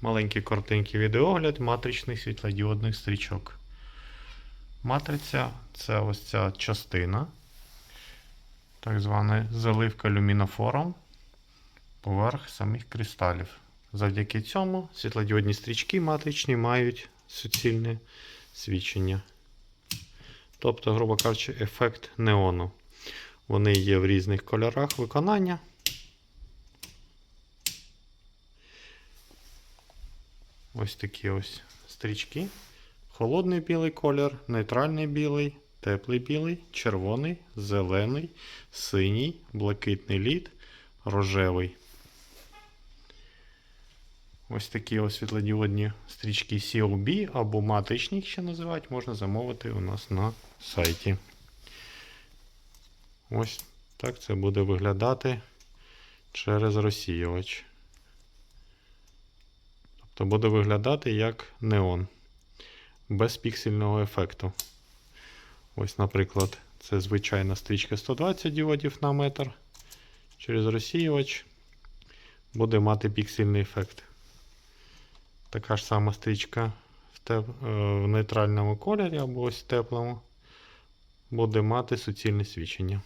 маленький коротенький відеогляд матричних світлодіодних стрічок. Матриця це ось ця частина, так звана заливка люмінофором поверх самих кристалів. Завдяки цьому світлодіодні стрічки матричні мають суцільне свічення. Тобто, грубо кажучи, ефект неону. Вони є в різних кольорах виконання. Ось такі ось стрічки. Холодний білий колір, нейтральний білий, теплий білий, червоний, зелений, синій, блакитний лід, рожевий. Ось такі ось світлодіодні стрічки COB або матричні їх ще називають, можна замовити у нас на сайті. Ось так це буде виглядати через розсіювач. Тобто буде виглядати як неон без піксельного ефекту. Ось, наприклад, це звичайна стрічка 120 діодів на метр. Через розсіювач буде мати піксельний ефект. Така ж сама стрічка в, теп... е, в нейтральному кольорі або ось теплому буде мати суцільне свічення.